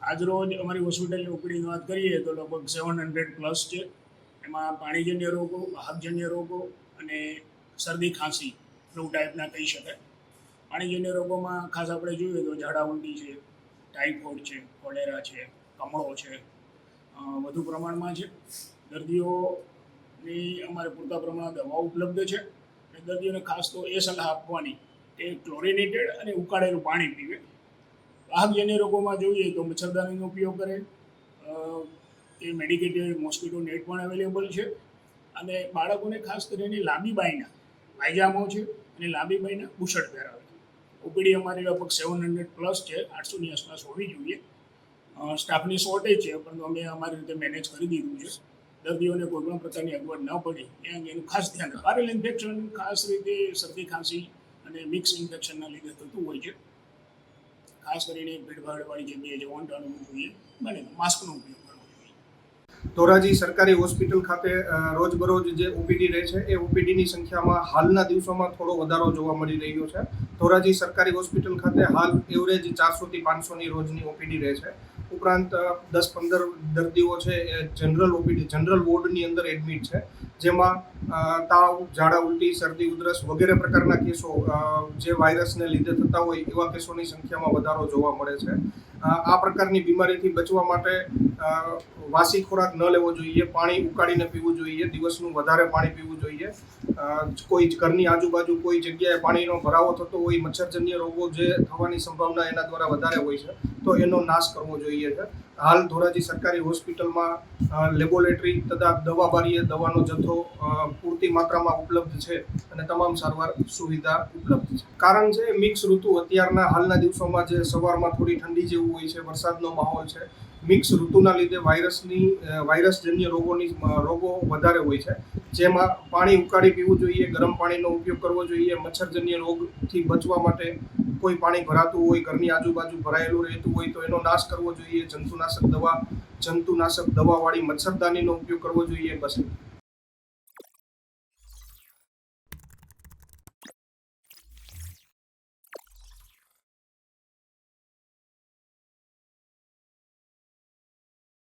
આજરોજ અમારી હોસ્પિટલની ઓપીડીની વાત કરીએ તો લગભગ સેવન હંડ્રેડ પ્લસ છે. એમાં પાણીજન્ય રોગો, વાહકજન્ય રોગો અને શરદી, ખાંસી ફ્લૂ ટાઈપના કહી શકાય. પાણીજન્ય રોગોમાં ખાસ આપણે જોઈએ તો ઝાડા ઉલટી છે ટાઇફોઇડ છે કોલેરા છે, કમળો છે વધુ પ્રમાણમાં છે. દર્દીઓની અમારે પૂરતા પ્રમાણમાં દવાઓ ઉપલબ્ધ છે. અને દર્દીઓને ખાસ તો એ સલાહ આપવાની કે ક્લોરિનેટેડ અને ઉકાળેલું પાણી પીવે. વાહકજન્ય રોગોમાં જોઈએ તો મચ્છરદાનીનો ઉપયોગ કરે. એ મેડિકેટેડ મોસ્કિટો નેટ પણ અવેલેબલ છે. અને બાળકોને ખાસ કરીને લાંબી બાયના પાયજામો છે અને લાંબી બાયના બુશર્ટ પહેરાવે ઓપીડી અમારી લગભગ સેવન હંડ્રેડ પ્લસ છે, આઠસોની આસપાસ હોવી જોઈએ. સ્ટાફની શોર્ટેજ છે, પરંતુ અમે અમારી રીતે મેનેજ કરી દીધું છે. દર્દીઓને કોઈ પણ પ્રકારની અગવડ ન પડે, એ અંગેનું ખાસ ધ્યાન વાયરલ ઇન્ફેક્શન ખાસ રીતે શરદી, ખાંસી અને મિક્સ ઇન્ફેક્શનના લીધે થતું હોય છે. ખાસ કરીને ભીડભાડવાળી જગ્યાએ જવાનું ટાળવું જોઈએ, બને માસ્કનો ઉપયોગ કરવો જોઈએ. ધોરાજી સરકારી હોસ્પિટલ ખાતે રોજબરોજ જે ઓપીડી રહે છે, એ ઓપીડીની સંખ્યામાં હાલના દિવસોમાં થોડો વધારો જોવા મળી રહ્યો છે. ધોરાજી સરકારી હોસ્પિટલ ખાતે હાલ એવરેજ ચારસોથી પાંચસોની રોજની ઓપીડી રહે છે. ઉપરાંત દસ પંદર દર્દીઓ છે એ જનરલ ઓપીડી જનરલ વોર્ડની અંદર એડમિટ છે. જેમાં તાવ, ઝાડા, ઉલટી, શરદી, ઉધરસ વગેરે પ્રકારના કેસો જે વાયરસને લીધે થતા હોય એવા કેસોની સંખ્યામાં વધારો જોવા મળે છે. આ પ્રકારની બીમારીથી બચવા માટે વાસી ખોરાક ન લેવો જોઈએ, પાણી ઉકાળીને પીવું જોઈએ, દિવસનું વધારે પાણી પીવું જોઈએ. અ, કોઈ ઘરની આજુબાજુ કોઈ જગ્યાએ પાણીનો ભરાવો થતો હોય મચ્છરજન્ય રોગો જે થવાની સંભાવના એના દ્વારા વધારે હોય છે તો એનો નાશ કરવો જોઈએ છે. હાલ ધોરાજી સરકારી હોસ્પિટલમાં લેબોરેટરી તથા દવા બારીએ દવાનો જથ્થો પૂરતી માત્રામાં ઉપલબ્ધ છે અને તમામ સારવાર સુવિધા ઉપલબ્ધ છે. કારણ છે મિક્સ ઋતુ અત્યારના હાલના દિવસોમાં જે સવારમાં થોડી ઠંડી જેવું હોય છે વરસાદનો માહોલ છે મિક્સ ઋતુના લીધે વાયરસની વાયરસજન્ય રોગોની રોગો વધારે હોય છે. જેમાં પાણી ઉકાળી પીવું જોઈએ, ગરમ પાણીનો ઉપયોગ કરવો જોઈએ, મચ્છરજન્ય રોગથી બચવા માટે કોઈ પાણી ભરાતું હોય, ઘરની આજુબાજુ ભરાયેલું રહેતું હોય તો એનો નાશ કરવો જોઈએ, જંતુનાશક દવા, જંતુનાશક દવાવાળી મચ્છરદાનીનો ઉપયોગ કરવો જોઈએ, બસ.